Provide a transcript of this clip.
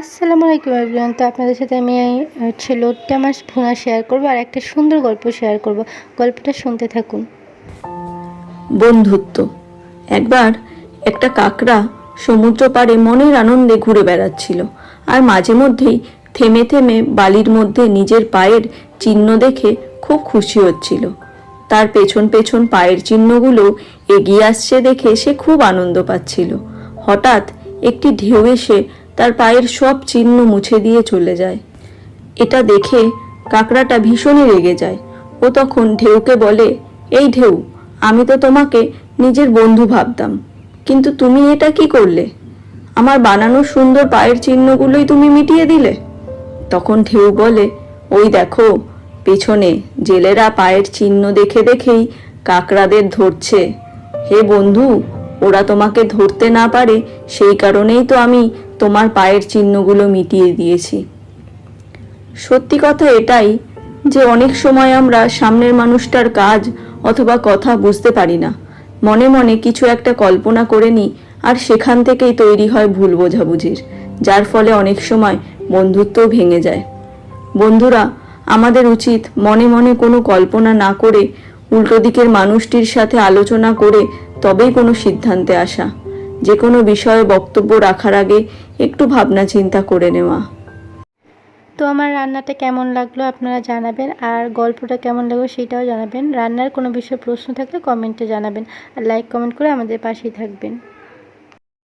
আসসালামু আলাইকুম এভরিওয়ান তো আপনাদের সাথে আমি হচ্ছে লোট্টা মাছ ভুনা শেয়ার করব আর একটা সুন্দর গল্প শেয়ার করব। গল্পটা শুনতে থাকুন। বন্ধুত্ব। একবার একটা কাকড়া সমুদ্র পাড়ে মনের আনন্দে ঘুরে বেড়াচ্ছিল আর মাঝে মধ্যেই থেমে থেমে বালির মধ্যে নিজের পায়ের চিহ্ন দেখে খুব খুশি হচ্ছিল। তার পেছন পেছন পায়ের চিহ্নগুলো এগিয়ে আসছে দেখে সে খুব আনন্দ পাচ্ছিল। হঠাৎ একটি ঢেউ এসে তার পায়ের সব চিহ্ন মুছে দিয়ে চলে যায়। এটা দেখে কাকড়াটা ভীষণই রেগে যায়। ও তখন ঢেউকে বলে, এই ঢেউ, আমি তো তোমাকে নিজের বন্ধু ভাবতাম, কিন্তু তুমি এটা কি করলে? আমার বানানো সুন্দর পায়ের চিহ্নগুলোই তুমি মিটিয়ে দিলে? তখন ঢেউ বলে, ওই দেখো, পেছনে জেলেরা পায়ের চিহ্ন দেখে দেখেই কাকড়াদের ধরছে। হে বন্ধু, ওরা তোমাকে ধরতে না পারে, সেই কারণেই তো আমি তোমার পায়ের চিহ্নগুলো মিটিয়ে দিয়েছি। সত্যি কথা এটাই যে অনেক সময় আমরা সামনের মানুষটার কাজ অথবা কথা বুঝতে পারি না। মনে মনে কিছু একটা কল্পনা করে নিই আর সেখান থেকেই তৈরি হয় ভুল বোঝাবুঝির, যার ফলে অনেক সময় বন্ধুত্বও ভেঙে যায়। বন্ধুরা, আমাদের উচিত মনে মনে কোনো কল্পনা না করে উল্টো দিকের মানুষটির সাথে আলোচনা করে তবেই কোনো সিদ্ধান্তে আসা। যে কোনো বিষয়ে বক্তব্য রাখার আগে একটু ভাবনা চিন্তা করে নেওয়া। তো আমার রান্নাটা কেমন লাগল আপনারা জানাবেন, আর গল্পটা কেমন লাগল সেটাও জানাবেন। রান্নার কোনো বিষয়ে প্রশ্ন থাকলে কমেন্টে জানাবেন, আর লাইক কমেন্ট করে আমাদের পাশেই থাকবেন।